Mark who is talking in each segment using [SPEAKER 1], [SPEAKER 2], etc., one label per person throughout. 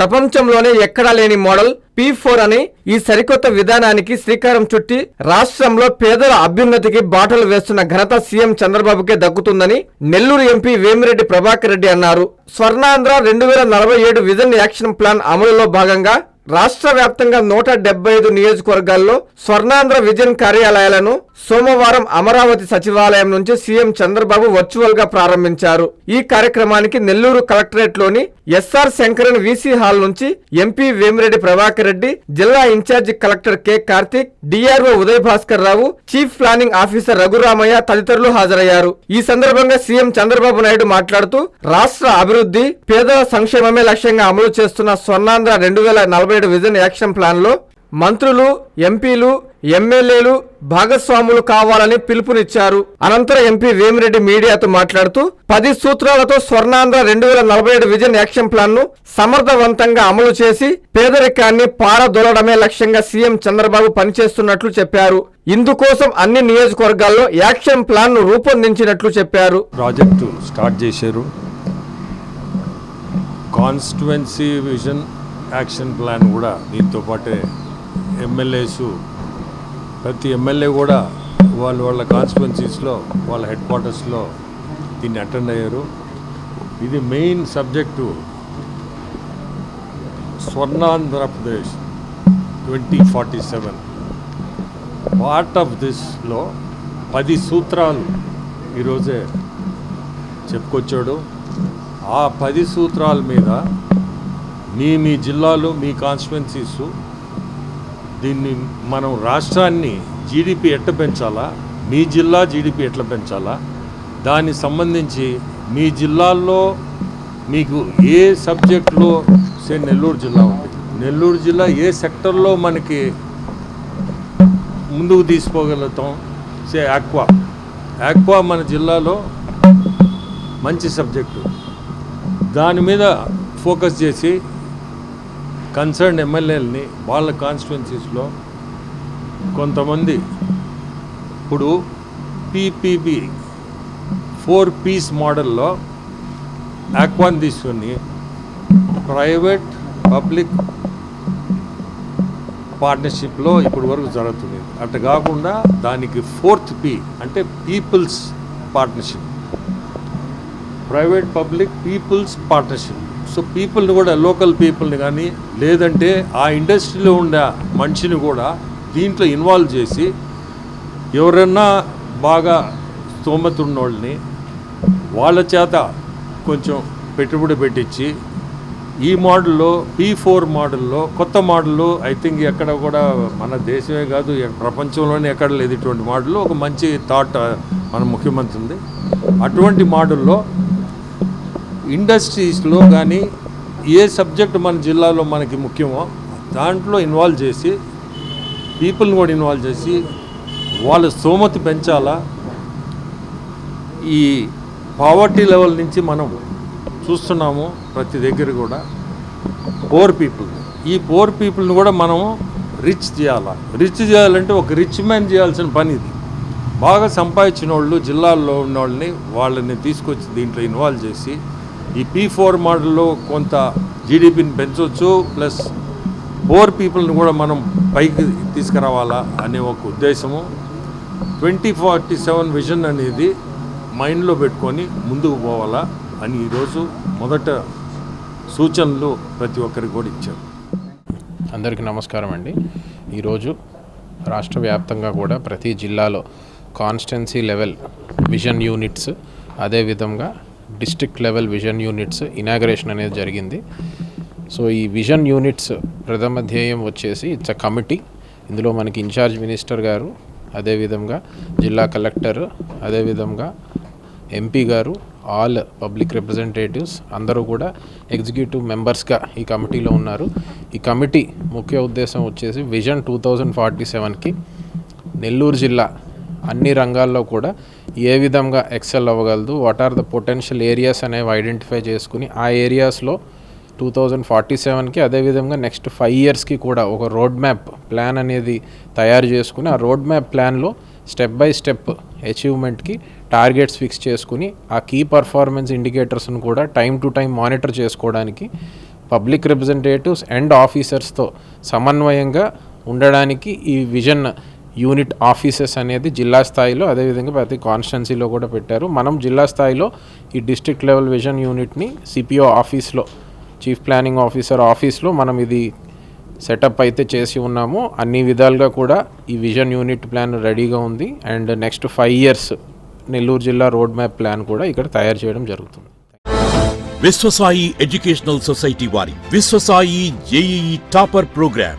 [SPEAKER 1] ప్రపంచంలోనే ఎక్కడా లేని మోడల్ పీ ఫోర్ అని ఈ సరికొత్త విధానానికి శ్రీకారం చుట్టి రాష్ట్రంలో పేదల అభ్యున్నతికి బాటలు వేస్తున్న ఘనత సీఎం చంద్రబాబుకే దక్కుతుందని నెల్లూరు ఎంపీ వేమిరెడ్డి ప్రభాకర్ రెడ్డి అన్నారు. స్వర్ణాంధ్ర రెండు వేల నలభై ఏడు విజన్ యాక్షన్ ప్లాన్ అమలులో భాగంగా రాష్ట్ర వ్యాప్తంగా నూట డెబ్బై ఐదు నియోజకవర్గాల్లో స్వర్ణాంధ్ర విజన్ కార్యాలయాలను సోమవారం అమరావతి సచివాలయం నుంచి సీఎం చంద్రబాబు వర్చువల్గా ప్రారంభించారు. ఈ కార్యక్రమానికి నెల్లూరు కలెక్టరేట్లోని ఎస్ఆర్ శంకరన్ వీసీ హాల్ నుంచి ఎంపీ వేమిరెడ్డి ప్రభాకర్ రెడ్డి జిల్లా in charge collector K Karthik DRO Uday Bhaskar Rao chief planning officer Raghuramaiah తదితరులు హాజరయ్యారు. ఈ సందర్భంగా సీఎం చంద్రబాబు నాయుడు మాట్లాడుతూ రాష్ట్ర అభివృద్ధి పేదల సంక్షేమమే లక్ష్యంగా అమలు చేస్తున్న స్వర్ణాంధ్ర రెండు వేల నలభై ఏడు విజన్ యాక్షన్ ప్లాన్లో మంత్రులు ఎంపీలు ఎమ్మెల్యేలు భాగస్వాములు కావాలని పిలుపునిచ్చారు. అనంతరం ఎంపీ వేమిరెడ్డి మీడియాతో మాట్లాడుతూ పది సూత్రాలతో స్వర్ణాంధ్ర రెండు వేల నలభై ఏడు విజన్ యాక్షన్ ప్లాన్ను సమర్థవంతంగా అమలు చేసి పేదరికాన్ని పారదొలడమే లక్ష్యంగా సీఎం చంద్రబాబు పనిచేస్తున్నట్లు చెప్పారు. ఇందుకోసం అన్ని నియోజకవర్గాల్లో యాక్షన్ ప్లాన్ను రూపొందించినట్లు చెప్పారు.
[SPEAKER 2] ప్రాజెక్టు స్టార్ట్ చేశారు. కాన్స్టిట్యువెన్సీ విజన్ యాక్షన్ ప్లాన్ కూడా దీంతో పాటే ఎమ్మెల్యేసు ప్రతి ఎమ్మెల్యే కూడా వాళ్ళు వాళ్ళ కాన్స్టిట్యున్సీస్లో వాళ్ళ హెడ్ క్వార్టర్స్లో దీన్ని అటెండ్ అయ్యారు. ఇది main subject Swarnandhra Pradesh twenty forty seven part of దిస్లో పది సూత్రాలు ఈరోజే చెప్పుకొచ్చాడు. ఆ పది సూత్రాల మీద మీ మీ జిల్లాలు మీ కాన్స్టిట్యున్సీసు దీన్ని మనం రాష్ట్రాన్ని జీడిపి ఎట్ట పెంచాలా? మీ జిల్లా జీడిపి ఎట్లా పెంచాలా? దానికి సంబంధించి మీ జిల్లాల్లో మీకు ఏ సబ్జెక్టులో సే నెల్లూరు జిల్లా ఉంది. నెల్లూరు జిల్లా ఏ సెక్టర్లో మనకి ముందుకు తీసుకోగలుగుతాం? సే ఆక్వా. ఆక్వా మన జిల్లాలో మంచి సబ్జెక్టు. దాని మీద ఫోకస్ చేసి కన్సర్న్ ఎమ్మెల్యేలని వాళ్ళ కాన్స్టిట్యున్సీస్లో కొంతమంది ఇప్పుడు పీపీబీ ఫోర్ పీస్ మోడల్లో ఆక్వాన్ తీసుకొని ప్రైవేట్ పబ్లిక్ పార్ట్నర్షిప్లో ఇప్పటి వరకు జరుగుతుంది. అట్లా కాకుండా దానికి ఫోర్త్ పీ అంటే people's partnership private public people's partnership so పీపుల్ని కూడా లోకల్ పీపుల్ని కానీ లేదంటే ఆ ఇండస్ట్రీలో ఉండే మనిషిని కూడా దీంట్లో ఇన్వాల్వ్ చేసి ఎవరన్నా బాగా స్తోమత ఉన్నోళ్ళని వాళ్ళ చేత కొంచెం పెట్టుబడి పెట్టించి ఈ మోడల్లో పీ ఫోర్ మోడల్లో కొత్త మోడల్లో ఐ థింక్ ఎక్కడ కూడా మన దేశమే కాదు ప్రపంచంలోనే ఎక్కడ లేదు ఇటువంటి మోడల్ ఒక మంచి థాట్ మన ముఖ్యమంత్రి ఉంది. అటువంటి మోడల్లో ఇండస్ట్రీస్లో కానీ ఏ సబ్జెక్ట్ మన జిల్లాలో మనకి ముఖ్యమో దాంట్లో ఇన్వాల్వ్ చేసి పీపుల్ని కూడా ఇన్వాల్వ్ చేసి వాళ్ళ స్తోమత పెంచాలా? ఈ పావర్టీ లెవెల్ నుంచి మనం చూస్తున్నాము ప్రతి దగ్గర కూడా. పోర్ పీపుల్ ఈ పోర్ పీపుల్ని కూడా మనము రిచ్ చేయాలా? రిచ్ చేయాలంటే ఒక రిచ్ మ్యాన్ చేయాల్సిన పని ఇది. బాగా సంపాదించిన వాళ్ళు జిల్లాల్లో ఉన్న వాళ్ళని వాళ్ళని తీసుకొచ్చి దీంట్లో ఇన్వాల్వ్ చేసి ఈ పీ ఫోర్ మోడల్లో కొంత జీడిపిని పెంచవచ్చు ప్లస్ పోర్ పీపుల్ని కూడా మనం పైకి తీసుకురావాలా అనే ఒక ఉద్దేశము. ట్వంటీ ఫార్టీ సెవెన్ విజన్ అనేది మైండ్లో పెట్టుకొని ముందుకు పోవాలా అని ఈరోజు మొదట సూచనలు ప్రతి ఒక్కరికి కూడా ఇచ్చారు.
[SPEAKER 3] అందరికీ నమస్కారం అండి. ఈరోజు రాష్ట్ర వ్యాప్తంగా కూడా ప్రతి జిల్లాలో కాన్స్టెన్సీ లెవెల్ విజన్ యూనిట్స్ అదేవిధంగా district level vision units inauguration అనేది జరిగింది. సో ఈ విజన్ యూనిట్స్ ప్రథమ ధ్యేయం వచ్చేసి ఇట్స్ అ కమిటీ. ఇందులో మనకి ఇన్ఛార్జ్ మినిస్టర్ గారు అదేవిధంగా జిల్లా కలెక్టర్ అదేవిధంగా ఎంపీ గారు ఆల్ పబ్లిక్ రిప్రజెంటేటివ్స్ అందరూ కూడా ఎగ్జిక్యూటివ్ మెంబర్స్గా ఈ కమిటీలో ఉన్నారు. ఈ కమిటీ ముఖ్య ఉద్దేశం వచ్చేసి విజన్ టూ థౌజండ్ ఫార్టీ సెవెన్కి నెల్లూరు జిల్లా అన్ని రంగాల్లో కూడా ఏ విధంగా excel అవ్వగలదు what are the potential areas అనేవి ఐడెంటిఫై చేసుకుని ఆ ఏరియాస్లో టూ థౌజండ్ ఫార్టీ సెవెన్కి అదేవిధంగా నెక్స్ట్ ఫైవ్ ఇయర్స్కి కూడా ఒక రోడ్ మ్యాప్ ప్లాన్ అనేది తయారు చేసుకుని ఆ రోడ్ మ్యాప్ ప్లాన్లో స్టెప్ బై స్టెప్ అచీవ్మెంట్కి టార్గెట్స్ ఫిక్స్ చేసుకుని ఆ కీ పర్ఫార్మెన్స్ ఇండికేటర్స్ను కూడా టైం టు టైం మానిటర్ చేసుకోవడానికి పబ్లిక్ రిప్రజెంటేటివ్స్ అండ్ ఆఫీసర్స్తో సమన్వయంగా ఉండడానికి ఈ విజన్ యూనిట్ ఆఫీసెస్ అనేది జిల్లా స్థాయిలో అదేవిధంగా ప్రతి కాన్స్టెన్సీలో కూడా పెట్టారు. మనం జిల్లా స్థాయిలో ఈ డిస్ట్రిక్ట్ లెవెల్ విజన్ యూనిట్ని సిపిఓ ఆఫీస్లో చీఫ్ ప్లానింగ్ ఆఫీసర్ ఆఫీస్లో మనం ఇది సెటప్ అయితే చేసి ఉన్నాము. అన్ని విధాలుగా కూడా ఈ విజన్ యూనిట్ ప్లాన్ రెడీగా ఉంది. And next five years Nellore జిల్లా రోడ్ మ్యాప్ ప్లాన్ కూడా ఇక్కడ తయారు చేయడం జరుగుతుంది.
[SPEAKER 4] విశ్వసాయి ఎడ్యుకేషనల్ సొసైటీ వారి Viswasai JEE topper programme.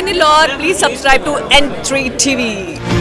[SPEAKER 5] Nilor, please subscribe to N3 TV.